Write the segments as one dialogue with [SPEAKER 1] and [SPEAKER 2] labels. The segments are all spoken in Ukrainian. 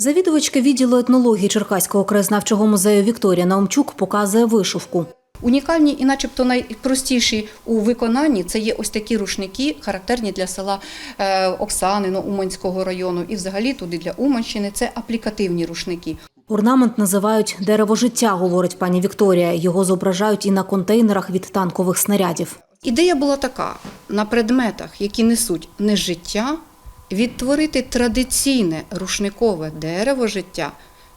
[SPEAKER 1] Завідувачка відділу етнології Черкаського краєзнавчого музею Вікторія Наумчук показує вишивку.
[SPEAKER 2] Унікальні і, начебто, найпростіші у виконанні це є ось такі рушники, характерні для села е, Оксанино Уманського району, і взагалі туди для Уманщини це аплікативні рушники.
[SPEAKER 1] Орнамент називають дерево життя, говорить пані Вікторія. Його зображають і на контейнерах від танкових снарядів.
[SPEAKER 2] Ідея була така: на предметах, які несуть не життя, відтворити традиційне рушникове дерево життя,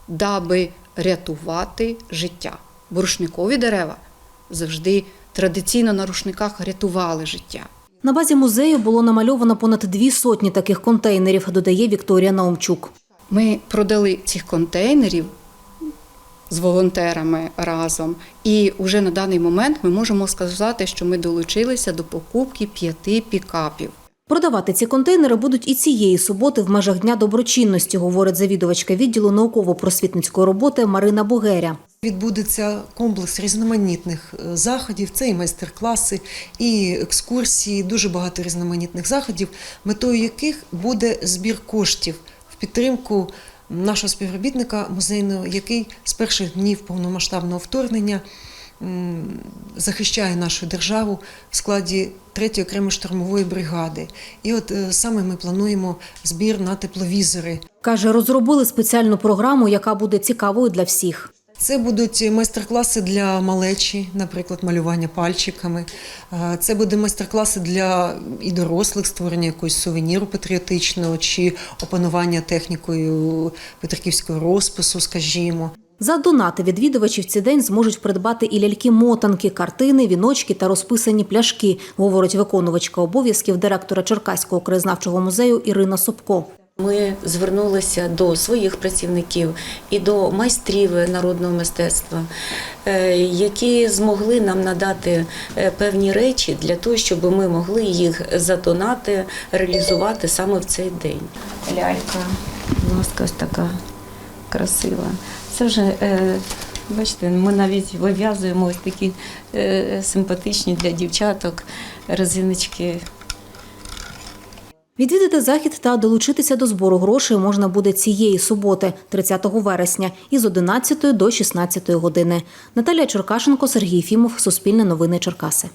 [SPEAKER 2] даби рятувати життя. Бо рушникові дерева завжди традиційно на рушниках рятували життя.
[SPEAKER 1] На базі музею було намальовано понад дві сотні таких контейнерів, додає Вікторія Наумчук.
[SPEAKER 2] Ми продали цих контейнерів з волонтерами разом, і вже на даний момент ми можемо сказати, що ми долучилися до покупки п'яти пікапів.
[SPEAKER 1] Продавати ці контейнери будуть і цієї суботи в межах Дня доброчинності, говорить завідувачка відділу науково-просвітницької роботи Марина Бугеря.
[SPEAKER 3] Відбудеться комплекс різноманітних е, заходів. Це і майстер-класи, і екскурсії, дуже багато різноманітних заходів, метою яких буде збір коштів в підтримку нашого співробітника музейного, який з перших днів повномасштабного вторгнення захищає нашу державу в складі 3-ї окремої штурмової бригади. І от е, саме ми плануємо збір на тепловізори.
[SPEAKER 1] Каже, розробили спеціальну програму, яка буде цікавою для всіх.
[SPEAKER 3] Це будуть майстер-класи для малечі, наприклад, малювання пальчиками. Е, Це буде майстер-класи для і дорослих, створення якогось сувеніру патріотичного чи опанування технікою петриківського розпису, скажімо.
[SPEAKER 1] За донати відвідувачі в цей день зможуть придбати і ляльки-мотанки, картини, віночки та розписані пляшки, говорить виконувачка обов'язків директора Черкаського краєзнавчого музею Ірина Собко.
[SPEAKER 4] Ми звернулися до своїх працівників і до майстрів народного мистецтва, е, які змогли нам надати е, певні речі для того, щоб ми могли їх задонати, реалізувати саме в цей день. Лялька, будь ласка, така красива. Це вже, е, бачите, ми навіть вив'язуємо ось такі е, симпатичні для дівчаток резиночки.
[SPEAKER 1] Відвідати захід та долучитися до збору грошей можна буде цієї суботи, 30 вересня, із 11 до 16 години. Наталія Черкашенко, Сергій Фімов, Суспільне новини Черкаси.